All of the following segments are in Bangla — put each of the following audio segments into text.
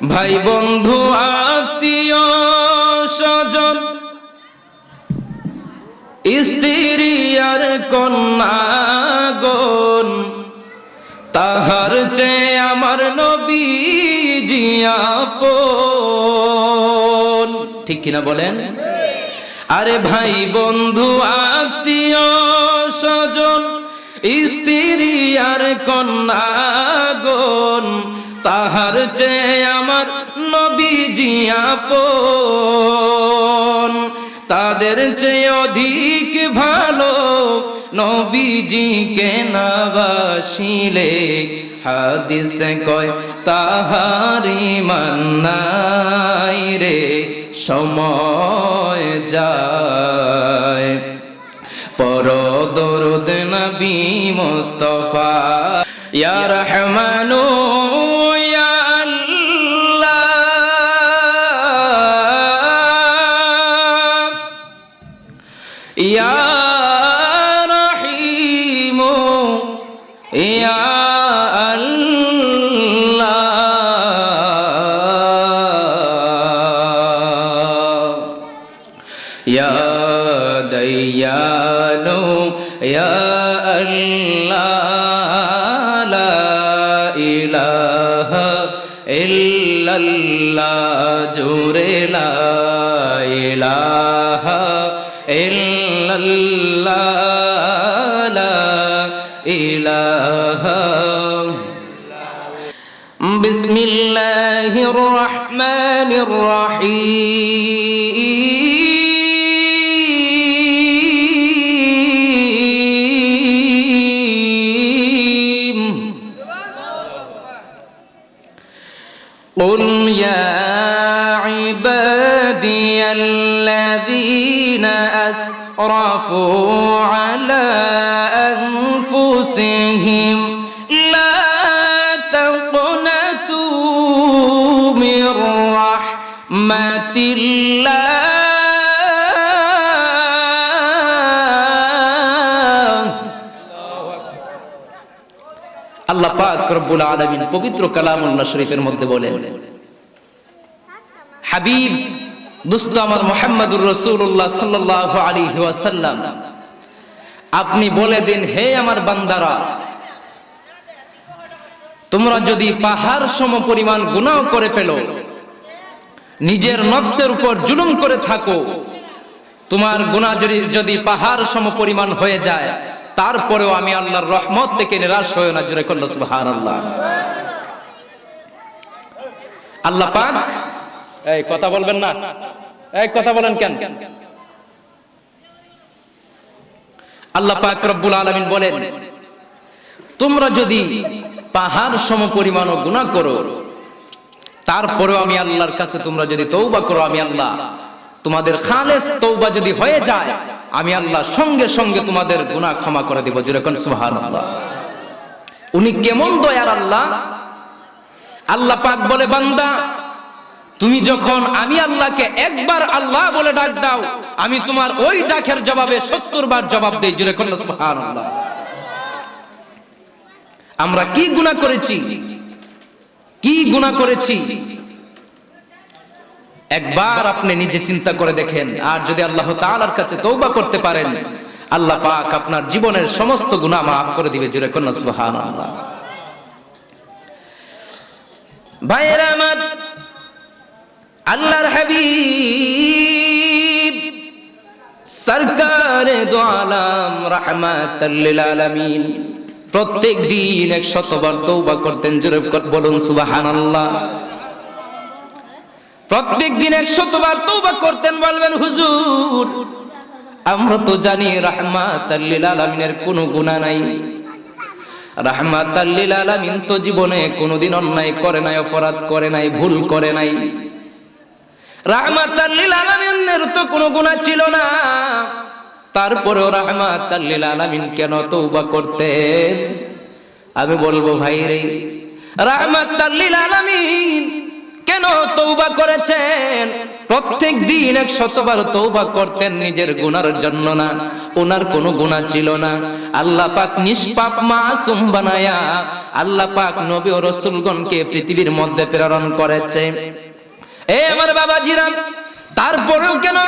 ভাই বন্ধু, আত্মীয় স্বজন, স্ত্রী আর কন্যাগণ তাহার চেয়ে আমার নবী জিয়াপন ঠিক কিনা বলেন? আরে ভাই বন্ধু, আত্মীয় স্বজন, স্ত্রী আর কন্যাগণ তাহার চেয়ে আমার নবী জিয়াপন তাদের চেয়ে অধিক ভালো নবীজিকে নাবাসিলে হাদিসে কয়, তাহারি মান্নাই রে, সময় যায়। পর দরুদ নবী মুস্তফা, ইয়া রহমানু الرحمن الرحيم. قل يا عبادي الذين أسرفوا على أنفسهم রব্বুল আলামিন পবিত্র কালামুল্লাহ শরীফের মধ্যে বলেন, হাবিব, দুস্ত আমার মোহাম্মদুর রসুল্লাহ সাল্লাহ আলী ওয়াসাল্লাম, আপনি বলে দিন, হে আমার বান্দারা, তোমরা যদি পাহাড় সম পরিমাণ গুনাহ করে ফেলো, নিজের নফসের উপর জুলুম করে থাকো, তোমার যদি যদি পাহাড় সম পরিমাণ হয়ে যায় তারপরেও আমি আল্লাহর রহমত থেকে নিরাশ হয়ে না জুড়ে করল সুবহান আল্লাহ আল্লাহ পাক, এই কথা বলবেন না। এই কথা বলেন কেন? আল্লাহ পাক রব্বুল আলামিন বলেন, তোমরা যদি পাহাড় সম পরিমাণ গুনাহ করো, তারপরেও আমি আল্লাহর কাছে তোমরা যদি তৌবা করো, আমি আল্লাহ তোমাদের খালেস তৌবা যদি হয়ে যায় আমি আল্লাহ সঙ্গে সঙ্গে তোমাদের গুনাহ ক্ষমা করে দিব। যেরকম সুবহানাল্লাহ। উনি কেমন দয়ার আল্লাহ। আল্লাহ পাক বলে, বান্দা, তুমি যখন আমি আল্লাহকে একবার আল্লাহ বলে ডাক দাও, আমি তোমার ওই ডাকের জবাবে সত্তর বার জবাব দেই। যেরকম সুবহানাল্লাহ। আমরা কি গুনাহ করেছি? কি গুনাহ করেছি? একবার আপনি নিজে চিন্তা করে দেখেন। আর যদি আল্লাহ তাআলার কাছে তৌবা করতে পারেন, আল্লাহ পাক আপনার জীবনের সমস্ত গুনাহ মাফ করে দিবে জুড়ে কন্যা সুবহানাল্লাহ। ভাইয়েরা আমার আল্লাহর হাবিব, সরকারে দো আলাম রাহমাতাল আলামিন। প্রত্যেক দিন এক শতবার তৌবা করতেন, জোরে বলুন, সুবহানাল্লাহ। প্রত্যেক দিন এক শতবার তৌবা করতেন, বলবেন, হুজুর, আমরা তো জানি রাহমাতাল লিল আলামিনের কোনো গুনাহ নাই। রাহমাতাল লিল আলামিন তো জীবনে কোনোদিন অন্যায় করে নাই, অপরাধ করে নাই, ভুল করে নাই। রাহমাতাল লিল আলামিনের তো কোনো গুনাহ ছিল না। তারপরেও রাহমাতাল লিল আলামিন কেন তওবা করতেন? আমি বলব ভাই রে রাহমাতাল লিল আলামিন কেন তৌবা করেছেন? প্রত্যেক দিন এক শতবার তৌবা করতেন নিজের গুনার জন্য না। ওনার কোনো গুণা ছিল না। আল্লাহ পাক নিষ্পাপ মাসুম বানায়া আল্লাহ পাক নবী ও রসুলগণকে পৃথিবীর মধ্যে প্রেরণ করেছে। এ আমার বাবাজিরা তারপরেও কেন?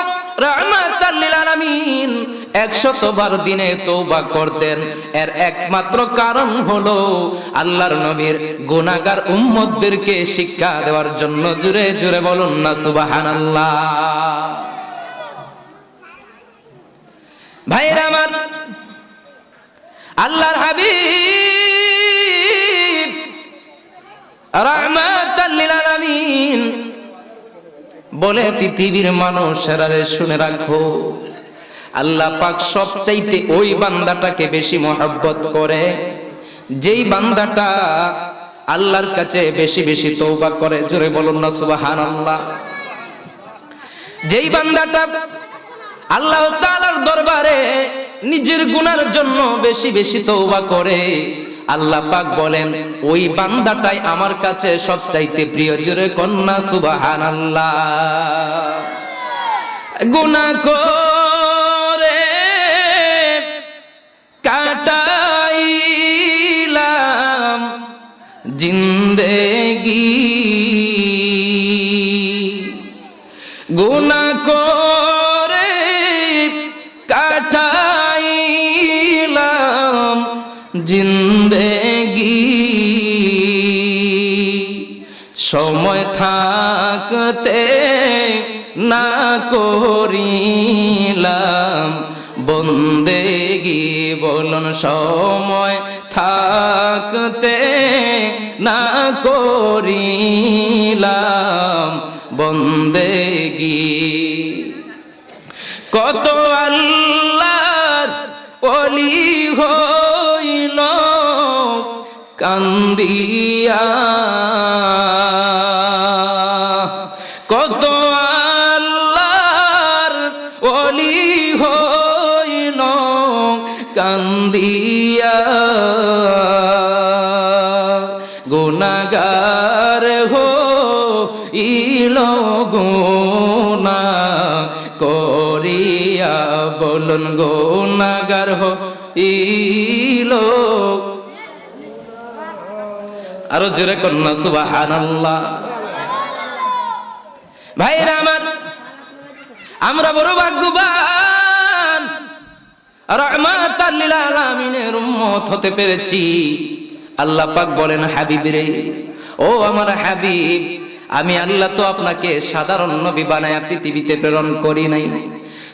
একশতবার দিনে তৌবা করতেন। এর একমাত্র কারণ হলো আল্লাহর নবীর গুনাহগার উম্মতদেরকে শিক্ষা দেওয়ার জন্য। জুড়ে জুড়ে বলুন না, সুবহানাল্লাহ। ভাইরা আমার, আল্লাহর হাবিব বলে পৃথিবীর মানুষেরা রে শুনে রাখো। আল্লাহ পাক সবচাইতে ওই বান্দাটাকে বেশি মহব্বত করে। যেই বান্দাটা আল্লাহর কাছে বেশি বেশি তৌবা করে, জোরে বলুন না, সুবহানাল্লাহ। যেই বান্দাটা আল্লাহ তাআলার দরবারে নিজের গুনার জন্য বেশি বেশি তৌবা করে আল্লাহ পাক বলেন, ওই বান্দাটাই আমার কাছে সবচাইতে প্রিয়, জোরে কন্যা, সুবহানাল্লাহ। গুনাহ করে কাটাইলাম জিন্দেগি। গুনাহ থাকতে না করিলাম। বন্দেগি বলুন, সময় থাকতে না করিলাম। বন্দেগি, কত আল্লাহর অলি হইল, কান্দিয়া কান্দিয়া গুনাগার হো ইল গুনা করিয়া বলুন গুনাগার হো ইলো আরও জোরে কন্যা, সুবহানাল্লাহ। ভাইরা আমার, আমরা বড় ভাগ্যবান। রহমাতাল লিল আলামিনের উম্মত হতে পেরেছি। আল্লাহ পাক বলেন, হাবিব রে, ও আমার হাবিব, আমি আল্লাহ তো আপনাকে সাধারণ নবী বানায়া পৃথিবীতে প্রেরণ করি নাই।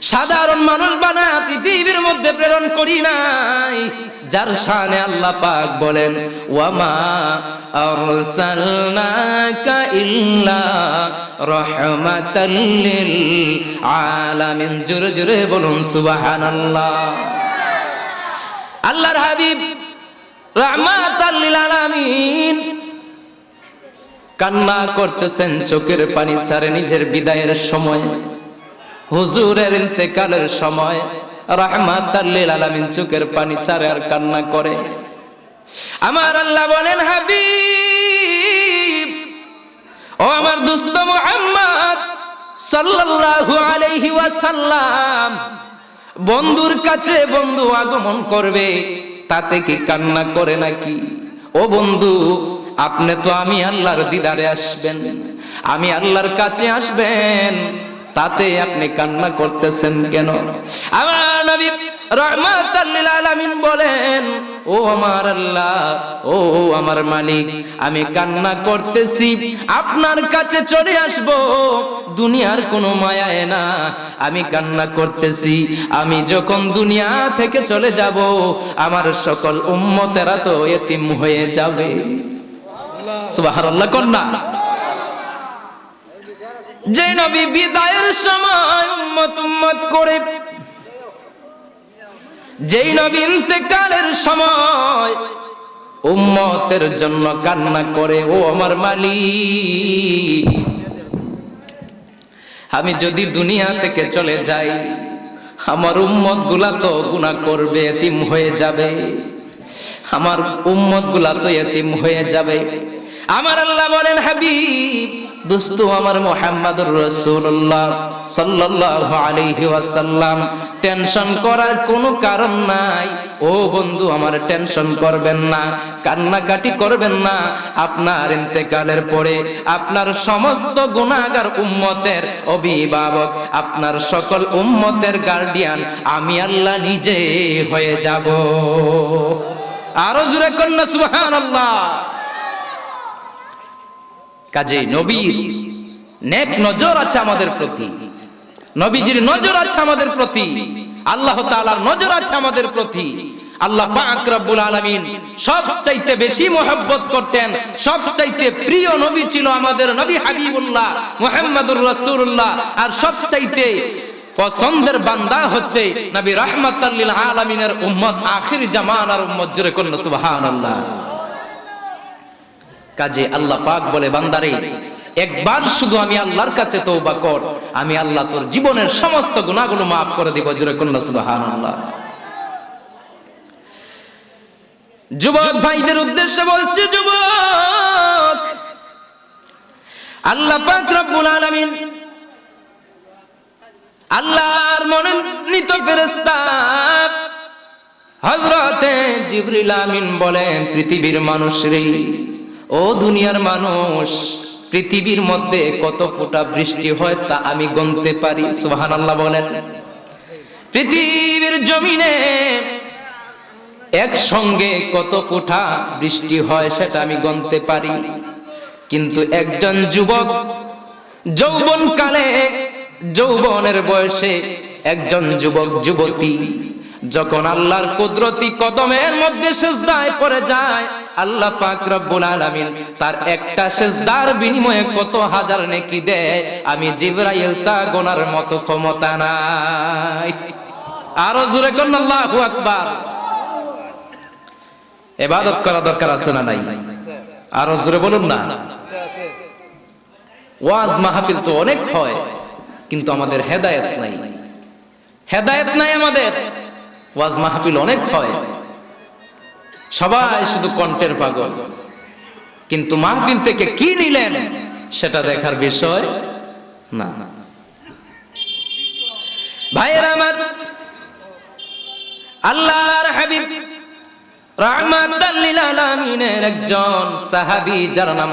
সাধারণ মানুষ বানায়া পৃথিবীর মধ্যে প্রেরণ করি নাই। যার শানে আল্লাহ পাক বলেন, ওয়ামা আরসালনাকা ইল্লা লিল আলামিন। জোরে জোরে বলুন, সুবহানাল্লাহ। আল্লাহর হাবিব লিল আলামিন কান্না করতেছেন চোখের পানি ছাড়ে নিজের বিদায়ের সময়। হুজুরের ইন্তেকালের সময় রাহমাতাল্লিল আলামিন চোখের পানি ছাড়ে আর কান্না করে। আমার আল্লাহ বলেন, হাবিব, ও আমার দুস্ত মুহাম্মদ সাল্লাল্লাহু আলাইহি ওয়াসাল্লাম, বন্ধুর কাছে বন্ধু আগমন করবে, তাতে কি কান্না করে নাকি? ও বন্ধু, আপনি তো আমি আল্লাহর দিদারে আসবেন, আমি আল্লাহর কাছে আসবেন। তাতে আপনি কান্না করতেছেন কেন? বলেন, ও আমার আল্লাহ, ও আমার মালিক, আমি কান্না করতেছি, আপনার কাছে চলে আসব, দুনিয়ার কোনো মায়ায় না। আমি কান্না করতেছি, আমি যখন দুনিয়া থেকে চলে যাব, আমার সকল উম্মতেরা তো এতিম হয়ে যাবে। সুবহানাল্লাহ কন্যা যে নবী বিদায়ের সময় উম্মত উম্মত করে, যেই নবী ইন্তেকালের সময় উম্মতের জন্য কান্না করে, ও আমার মালিক, আমি যদি দুনিয়া থেকে চলে যাই, আমার উম্মতগুলা তো গুণা করবে, এতিম হয়ে যাবে। আমার উম্মতগুলা তো এতিম হয়ে যাবে। আমার আল্লাহ বলেন, হাবিব দোস্ত, আমার মোহাম্মদুর রাসূলুল্লাহ সাল্লাল্লাহু আলাইহি ওয়াসাল্লাম। টেনশন করার কোনো কারণ নাই। ও বন্ধু, আমার টেনশন করবেন না, কান্নাকাটি করবেন না। আপনার ইন্তেকালের পরে আপনার সমস্ত গুণাগার উম্মতের অভিভাবক, আপনার সকল উম্মতের গার্ডিয়ান আমি আল্লাহ নিজে হয়ে যাব। আরও জোরে কন্যা, সুবহানাল্লাহ। কাজে নবীর নেক নজর আছে আমাদের প্রতি। নবীজির নজর আছে আমাদের প্রতি। আল্লাহ তাআলার নজর আছে আমাদের প্রতি। আল্লাহ পাক রব্বুল আলামিন সবচাইতে বেশি মোহাব্বত করতেন, সবচাইতে প্রিয় নবী ছিল আমাদের নবী হাবিবুল্লাহ মুহাম্মাদুর রাসূলুল্লাহ। আর সবচাইতে পছন্দের বান্দা হচ্ছে নবী রাহমাতাল লিল আলামিনের উম্মত, আখির জামানার উম্মত জুড়ে কোন সুবহানাল্লাহ। কাজে আল্লাহ পাক বলে, বান্দারে, একবার শুধু আমি আল্লাহর কাছে তওবা কর, আমি আল্লাহ তোর জীবনের সমস্ত গুনাহগুলো maaf করে দিব। জুরে কন্যা সুবহানাল্লাহ। যুবক ভাইদের উদ্দেশ্যে বলছে, যুবক, আল্লাহ পাক রব্বুল আলামিন আল্লাহর মনোনীত ফেরেশতা হযরতে জিবরিল আমিন বলেন, পৃথিবীর মানুষ রে ও দুনিয়ার মানুষ, পৃথিবীর মধ্যে কত ফোঁটা বৃষ্টি হয় তা আমি গণতে পারি, সুবহানাল্লাহ বলেন। পৃথিবীর জমিনে একসঙ্গে কত ফোঁটা বৃষ্টি হয় সেটা আমি গণতে পারি। কিন্তু একজন যুবক যৌবন কালে যৌবনের বয়সে একজন যুবক, যুবতী, যখন আল্লাহর কুদরতি কদমের মধ্যে সেজদায় পড়ে যায় আল্লাহ পাক রব্বুল আলামিন তার একটা সেজদার বিনিময়ে কত হাজার নেকি দেয়? আমি জিবরাইল তা গোনার মতো ক্ষমতা নাই। আরও জোরে কোন আল্লাহু আকবার। ইবাদত করা দরকার আছে না নাই? আরও জোরে বলুন না। ওয়াজ মাহফিল তো অনেক হয়, কিন্তু আমাদের হেদায়েত নাই। হেদায়েত নাই আমাদের। ওয়াজ মাহফিল অনেক হয়। সবাই শুধু কণ্ঠের পাগল। কিন্তু মাহফিল থেকে কি নিলেন, সেটা দেখার বিষয় না। ভাইয়ের আমার, আল্লাহর হাবিব একজন যার নাম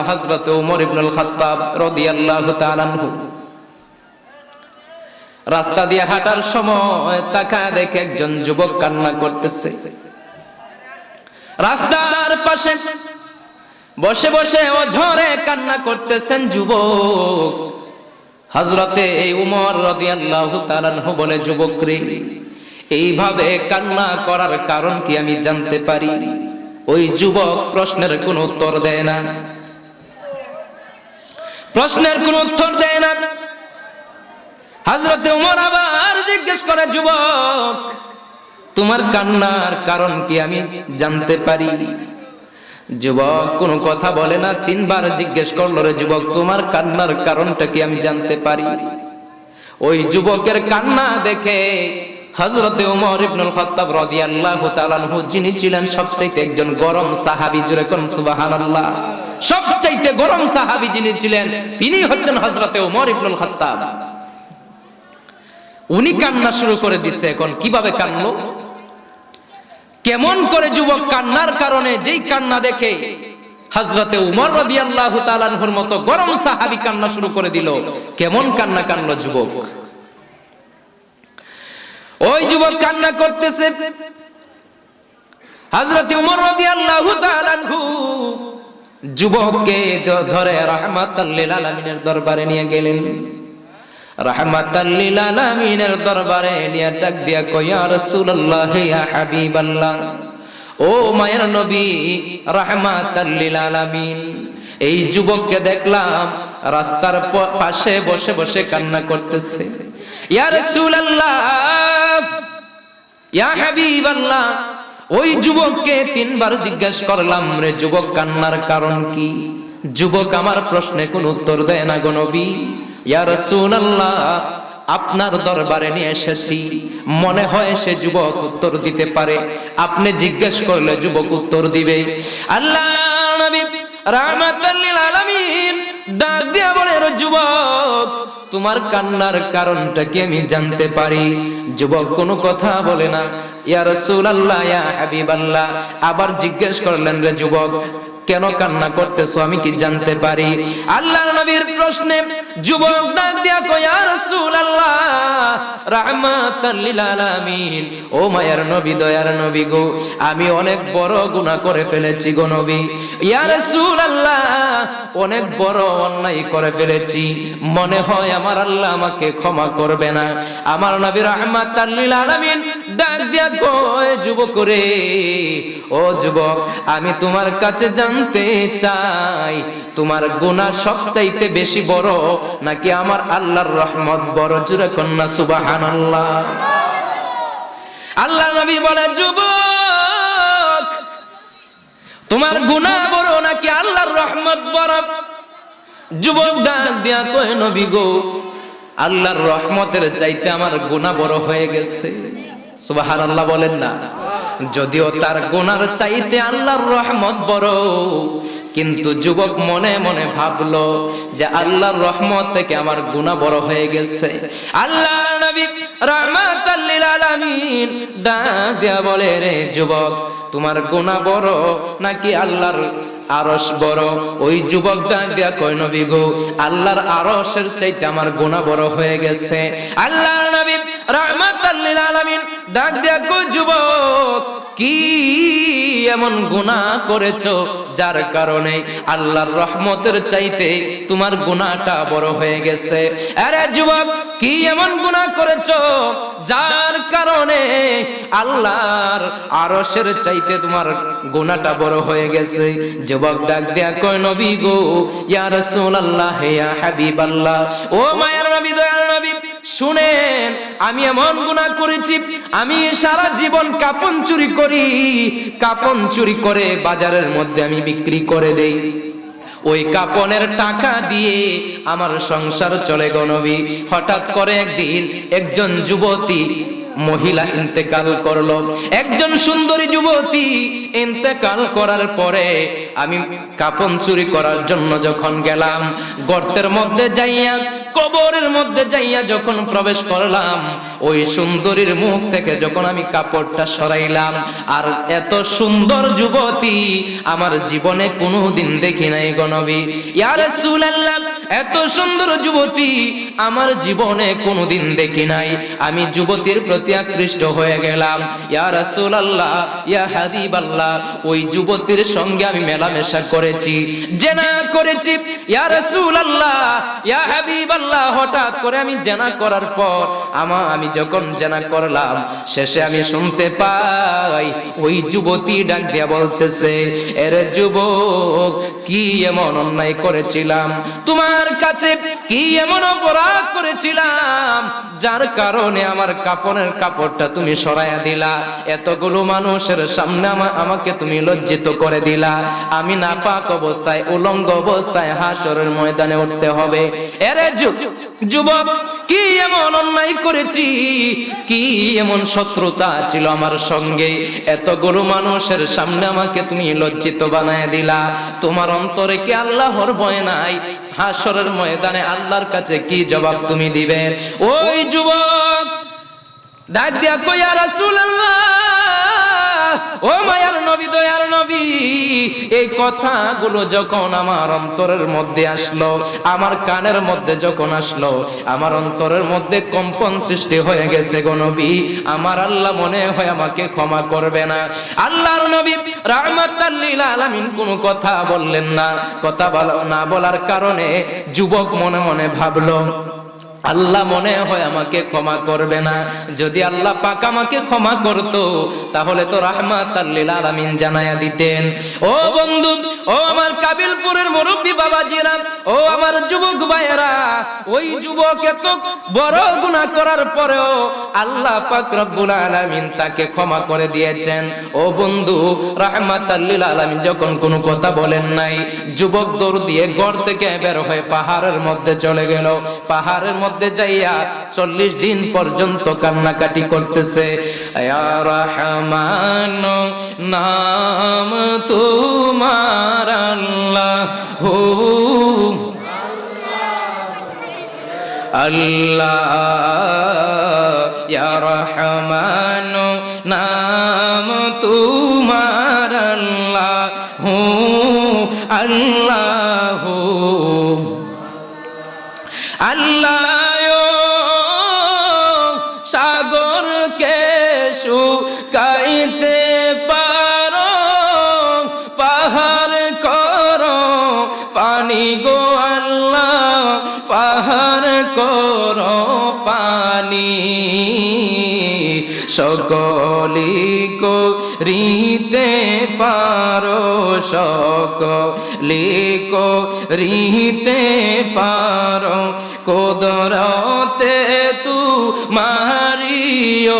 রাস্তা দিয়ে হাঁটার সময় তাকায় দেখে একজন যুবক কান্না করতেছে। রাস্তার পাশে বসে বসে অঝরে কান্না করতেছেন যুবক। হজরতে এই উমর রাদিয়াল্লাহু বলে, যুবক রে, এইভাবে কান্না করার কারণ কি আমি জানতে পারি? ওই যুবক প্রশ্নের কোনো উত্তর দেয় না। প্রশ্নের কোনো উত্তর দেয় না। হাজরতে উমর আবার জিজ্ঞেস করে, যুবক তোমার কান্নার কারণ কি আমি জানতে পারি? যুবক, কোনো কথা বলে না, তিনবার জিজ্ঞেস করল, রে যুবক, তোমার কান্নার কারণটা কি আমি জানতে পারি? ওই যুবকের কান্না দেখে হযরতে ওমর ইবনুল খাত্তাব রাদিয়াল্লাহু তাআলা আনহু, যিনি ছিলেন সবচেয়ে একজন গরম সাহাবী, জুরে কোন সুবহানাল্লাহ সবচেয়ে গরম সাহাবী যিনি ছিলেন, তিনি হচ্ছেন হযরতে ওমর ইবনুল খাত্তাব। উনি কান্না শুরু করে দিচ্ছে এখন কীভাবে কান্নলো কেমন করে যুবক কান্নার কারণে যেই কান্না দেখে হজরতে উমর রাদিয়াল্লাহু তাআলার মতো গরম সাহাবী কান্না শুরু করে দিল। কেমন কান্না কানলো যুবক? ওই যুবক কান্না করতেছে। হযরত উমর রাদিয়াল্লাহু তাআলা আনহু যুবককে ধরে রাহমাতাল লিল আলামিনের দরবারে নিয়ে গেলেন। রাহমাতাল লিল আলামিনের দরবারে নিয়ে ডাক দিয়া কই ইয়া রাসূলুল্লাহ, ইয়া হাবিবাল্লাহ, ও মায়ের নবী, রাহমাতাল লিল আলামিন এই যুবককে দেখলাম রাস্তার পাশে বসে বসে কান্না করতেছে। ইয়া রাসূলুল্লাহ, ইয়া হাবিবাল্লাহ, ওই যুবককে তিনবার জিজ্ঞেস করলাম, রে যুবক, কান্নার কারণ কি? যুবক আমার প্রশ্নে কোন উত্তর দেয় না গো নবী। আপনার দরবারে নিয়ে এসেছি। মনে হয় সে যুবক উত্তর দিতে পারে। আপনি জিজ্ঞেস করলে যুবক উত্তর দিবে। আল্লাহ ডাক বলে যুবক, তোমার কান্নার কারণটা কি আমি জানতে পারি? যুবক কোনো কথা বলে না। ইয়া রাসূলুল্লাহ, ইয়া হাবিবাল্লাহ। আবার জিজ্ঞেস করলেন রে যুবক কেন কান্না করতেছো আমি কি জানতে পারি? আল্লাহর নবীর প্রশ্নে যুবক ডাক দিয়া কয়, ইয়া রাসূলুল্লাহ, রাহমাতাল লিল আলামিন। ও মায়ার নবী, দয়ার নবী গো, আমি অনেক বড় গুনাহ করে ফেলেছি গো নবী। ইয়া রাসূলুল্লাহ, অনেক বড় অন্যায় করে ফেলেছি। মনে হয় আমার আল্লাহ আমাকে ক্ষমা করবে না। আমার নবী, রাহমাতাল লিল আলামিন, ডাক দিয়া কয়, যুবক রে, ও যুবক, আমি তোমার কাছে জানতে চাই, তোমার গুনাহ সবচাইতে বেশি বড় নাকি আমার আল্লাহর রহমত বড়? জুড়ে কন্যা, সুবহানাল্লাহ। আল্লাহ নবী বলে যুবক, তোমার গুনাহ বড় নাকি আল্লাহর রহমত বড়? যুবক ডাক দিয়া কয়, নবী গো, আল্লাহর রহমতের চাইতে আমার গুনাহ বড় হয়ে গেছে। সুবহানাল্লাহ বলেন না। যদিও তার গোনার চাইতে আল্লাহর রহমত বড়, কিন্তু যুবক মনে মনে ভাবলো যে আল্লাহর রহমত থেকে আমার গুণা বড় হয়ে গেছে। আল্লাহ নবী রহমাতাল লিল আলামিন ডাক বলে, রে যুবক, তোমার গুণা বড় নাকি আল্লাহর আরস বড়। ওই যুবক ডাক কয়, নবী গো, আল্লাহর আরশের চাইতে আমার গুনাহ বড় হয়ে গেছে। আল্লাহর নবী রাহমাতাল লিল আলামিন ডাক দিয়া কয়, যুবক, কি এমন গুনাহ করেছ যার কারণে আল্লাহর রহমতের চাইতে তোমার গুনাহটা বড় হয়ে গেছে? আরে যুবক, কি এমন গুনাহ করেছ যার কারণে আল্লাহর আরশের চাইতে তোমার গুনাহটা বড় হয়ে গেছে? যুবক ডাক দেয়া কয়, নবী গো, ইয়া রাসূলুল্লাহ ইয়া হাবিবাল্লাহ। ও মায়ার নবী দয়ার নবী, শুনেন, আমি এমন গুনাহ করেছি, আমি সারা জীবন কাপন চুরি করি, কাপন চুরি করে বাজারের মধ্যে আমি বিক্রি করে দেই। ওই কাপনের টাকা দিয়ে আমার সংসার চলে গনবী হঠাৎ করে একদিন একজন যুবতী মহিলা ইন্তেকাল করল। একজন সুন্দরী যুবতী ইন্তেকাল করার পরে আমি কাপন চুরি করার জন্য যখন গেলাম, গর্তের মধ্যে যাইয়া, কবরের মধ্যে যাইয়া যখন প্রবেশ করলাম ওই সুন্দরীর মুখ থেকে যখন আমি কাপড়টা সরাইলাম, আর এত সুন্দর যুবতী আমার জীবনে কোনো দিন দেখি নাই গনবী ইয়া রাসূলুল্লাহ, এত সুন্দর যুবতী আমার জীবনে কোনো দিন দেখি নাই। আমি যুবতীর প্রতি আকৃষ্ট হয়ে গেলাম। ইয়া রাসূলুল্লাহ, ইয়া হাবিবাল্লাহ, ওই যুবতীর সঙ্গে আমি মেলামেশা করেছি। জেনা করেছি। ইয়া রাসূলুল্লাহ, ইয়া হাবিবাল্লাহ, হঠাৎ করে আমি জেনা করার পর আমা আমি যখন জেনা করলাম, শেষে আমি শুনতে পাই, ওই যুবতী ডাক দিয়া বলতেছে, এরে যুবক, কি এমন অন্যায় করেছিলাম? তোমার কাছে কি এমন অপরাধ করেছিলাম? যার কারণে আমার কাপড়ের কাপড়টা তুমি সরাইয়া দিলা। এতগুলো মানুষের সামনে আমাকে তুমি লজ্জিত করে দিলা। আমি নাপাক অবস্থায়, উলঙ্গ অবস্থায় হাসরের ময়দানে উঠতে হবে। এরে যুবক কি এমন অন্যায় করেছি? কি এমন শত্রুতা ছিল আমার সঙ্গে? এতগুলো মানুষের সামনে আমাকে তুমি লজ্জিত বানায় দিলা। তোমার অন্তরে কি আল্লাহর ভয় নাই? হাসরের ময়দানে আল্লাহর কাছে কি জবাব তুমি দিবে? ওই যুবক, ডাক দিয়া কইয়া রাসূলুল্লাহ। ও মায়ার নবী, দয়ার নবী, এই কথাগুলো যখন আমার অন্তরের মধ্যে আসলো, আমার কানের মধ্যে যখন আসলো, আমার অন্তরের মধ্যে কম্পন সৃষ্টি হয়ে গেছে গো নবী। আমার আল্লাহ মনে হয় আমাকে ক্ষমা করবে না। আল্লাহর নবী লিল আলামিন কোনো কথা বললেন না। কথা না বলার কারণে যুবক মনে মনে ভাবলো আল্লাহ মনে হয় আমাকে ক্ষমা করবে না। যদি আল্লাহ পাক আমাকে ক্ষমা করত, তাহলে তো রাহমাত আল্লিল আলামিন জানায়া দিতেন। ও বন্ধু, ও আমার কাবিলপুরের মুরব্বী বাবাজিরা, ও আমার যুবক ভাইয়েরা, ওই যুবক এত বড় গুনাহ করার পরেও আল্লাহ পাক রব্বুল আলামিন তাকে ক্ষমা করে দিয়েছেন। ও বন্ধু রাহমাত আল্লিল আলামিন যখন কোনো কথা বলেন নাই, যুবক দৌড় দিয়ে ঘর থেকে বের হয়ে পাহাড়ের মধ্যে চলে গেল। পাহাড়ের মধ্যে মধ্যে যাইয়া চল্লিশ দিন পর্যন্ত কান্নাকাটি করতেছে। নাম তোমার আল্লাহ। আল্লাহ রহমান। পানি সকলি রিতে পারো সকলি রিতে পারো। কোদরতে তু মারিও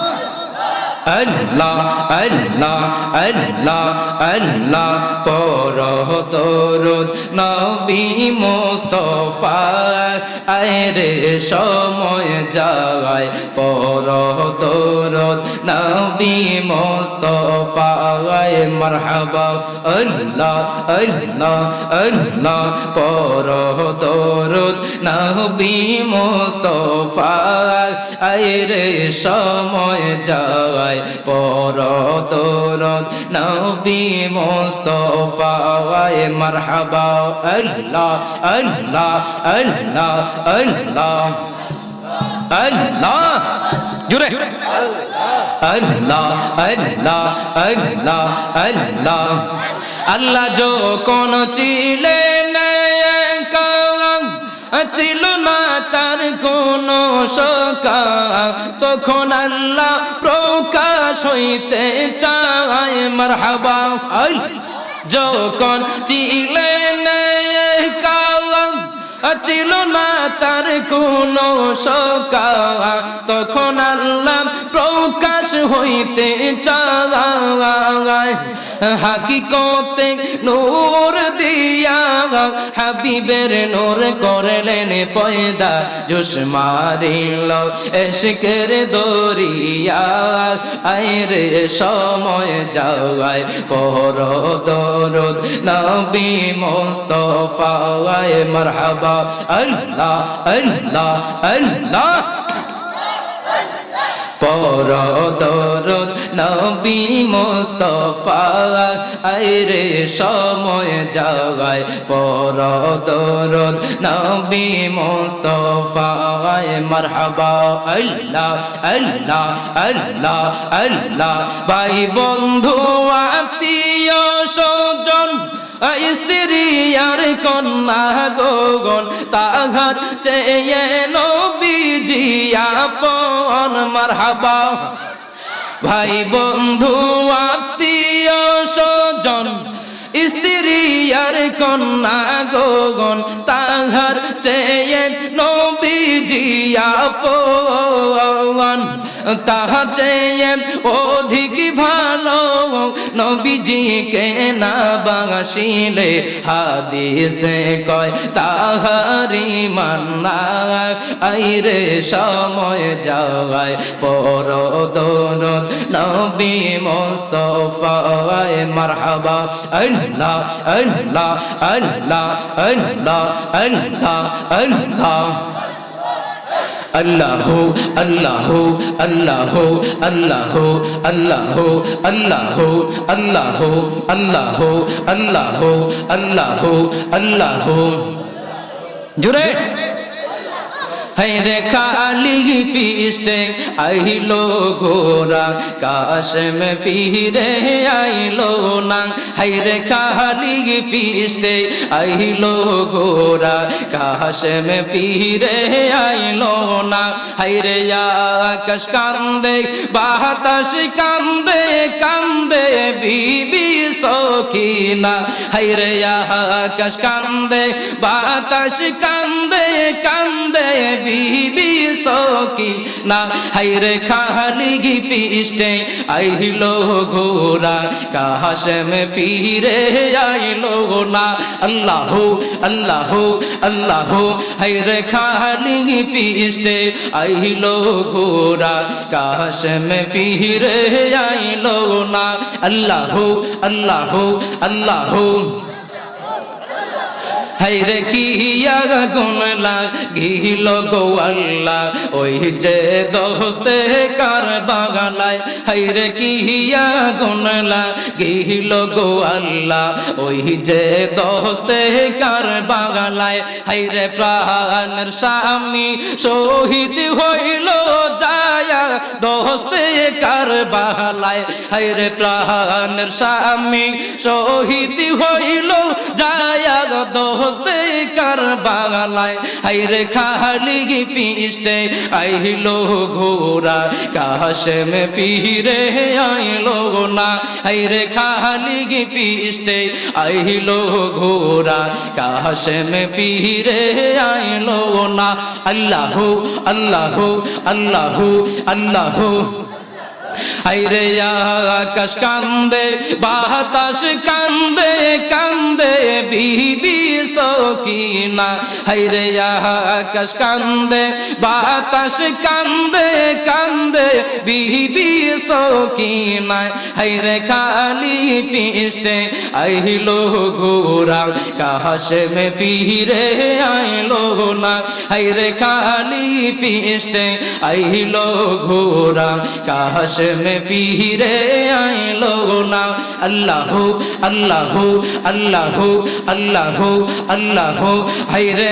Allah Allah Allah Allah পর তরুদ নবী মুস্তফা। আয়রে সময় যায় পর তরুদ নবী মুস্তফা। আয় মারহাবা, আল্লাহ আল্লাহ আল্লাহ পর তরুদ নবী মুস্তফা। আয়রে সময় যায় পর তরুদ নবী মুস্তফা মারহাবা। আল্লাহ আল্লাহ আল্লাহ আল্লাহ আল্লাহ। জুড়ে আল্লাহ আল্লাহ আল্লাহ আল্লাহ। আল্লাহ ছিল না তার কোন সকা তখন আল্লাহ হইতে চায় মারহাবা। যখন চিলেন কালাম ছিল না তার কোন সকা তখন আল্লাহ প্রকাশ হইতে চায় হাকিকতে নূর দিয়া হাবিবের নূর করলেন পয়দা জোশ মারিল এশকের দরিয়া। আইরে সময় যাওয়ায় পর দরদ নবী মুস্তফা মারহাবা, আল্লাহ আল্লাহ আল্লাহ। পর দরদ নবী মুস্তফা আইরে সময় যাগায় পর দরদ নবী মুস্তফা মারহাবা, আল্লাহ আল্লাহ আল্লাহ আল্লাহ। ভাই বন্ধু, আত্মীয় স্বজন স্ত্রী আর কন্যা গোগন, তাহার চেয়ে আপন মারহাবা। ভাই বন্ধু আত্মীয় স্বজন স্ত্রী আর কন্যা গগন তাহার চেয়ে নবীজি আপন তাহার চেয়ে অধিক ভালো নবীজিকে না বাসিলে হাদিসে কয় তাহারি মান্না আইরে সময় যাওয়ায় পর দৌলত নবী মোস্তফায় মারহাবা। আল্লাহ আল্লাহ আল্লাহ আল্লাহ আল্লাহ আল্লাহ আল্লাহ। আল্লাহ আল্লাহ আল্লাহ আল্লাহ আল্লাহ আল্লাহ আল্লাহ আল্লাহ আল্লাহ আল্লাহ জুড়ে রে খালি পিস্টে আইলো গোরা কাশম ফিরে আইলো না রে খালি পিস্টে আইলো গোরা কাশম ফিরে আইলো না রে আকাশ কান্দে বাতাস কান্দে কান্দে বিবি সকিনা হাইরে আকাশ কান্দে, বাতাস কান্দে কান্দে বিবি সকিনা হাইরে খালি গি পিষ্টে আইলো ঘোরা কাহাসম ফিরে আইলো না। আল্লাহ আল্লাহ আল্লাহ হাইরে খালি গি পিষ্টে আইলো ঘোরা কাহাসম ফিরে আইলো না। আল্লাহ আল্লাহ আল্লাহ আল্লাহ। হাইরে কিয়া গুনলা গিল গো আল্লাহ? ওই যে দোস্তে কার বাগালায় হাইরে কিয়া গুনলা গিল গো আল্লাহ? ওই যে দোস্তে কার বাগালায় হাইরে প্রাণের স্বামী শহীদ হইল যায়া। দোস্তে কার বাগালায় হাইরে প্রাণের স্বামী শহীদ হইল যায়া। দোস্তে কার বাগালায় হাইরে খালি গি পিষ্টে আইলো ঘোরা কাশে মে ফিরে আইলো না। হাইরে খালি গি পিষ্টে আইলো ঘোরা কাশে মে ফিরে আইলো না। আল্লাহ আল্লাহ আল্লাহ আল্লাহ। হাইরে আকাশ কান্দে বাতাস কান্দে কান্দে বিবি সকিনা। আইরে আকাশ কান্দে বাতাস কান্দে কান্দে বিবি সকিনা হাইরে খালি পিষ্টে আইলো গোরা কাহাসে মে ফিরে আইলো না। হাইরে খালি পিষ্টে আইলো ঘোরা কাহাস মে ফিরে আইলো না। আল্লাহ আল্লাহ আল্লাহ আল্লাহ আল্লাহ হাইরে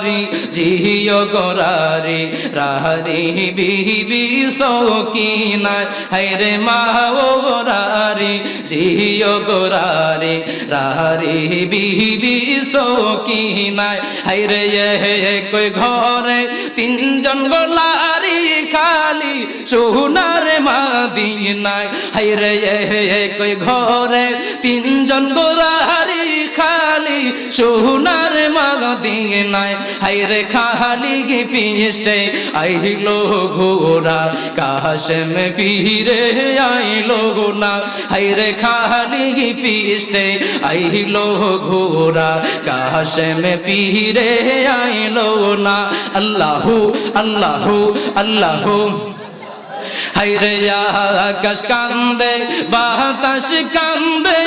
মাহরারি জিও গোরারি, রাহারি বিবি সকিনা হাইরে মাহরারি জিও গোরারি রাহারি বিবি সকিনা হাইরে কই ঘরে, তিনজন গোলারি খালি, সোনার মাদিনায় হাইরে কই ঘরে, তিনজন গোলারি সোনার মাদিনায় হাইরে খালি পিষ্টে আইলো ঘোরা কাশম ফিরে আইলো না। হাইরে খালি পিষ্টে আইলো ঘোরা কাশম ফিরে আইলো না। আল্লাহ আল্লাহ আল্লাহ। হাইরে আকাশ কান্দে, বাতাস কান্দে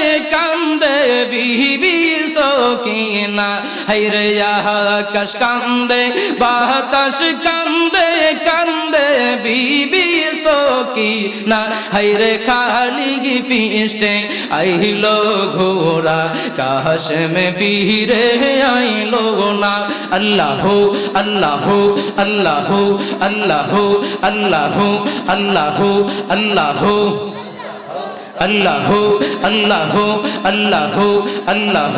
সকিনা হাইরে আকাশ কান্দে বাতাস কান্দে কান্দে বিবি সকিনা হাইরে খালি পিষ্টে আইলো ঘোরা কাশ মে ফিরে আইলো না আল্লাহ আল্লাহ আল্লাহ আল্লাহ আল্লাহ আল্লাহ আল্লাহ আল্লাহ আল্লাহ আল্লাহ আল্লাহ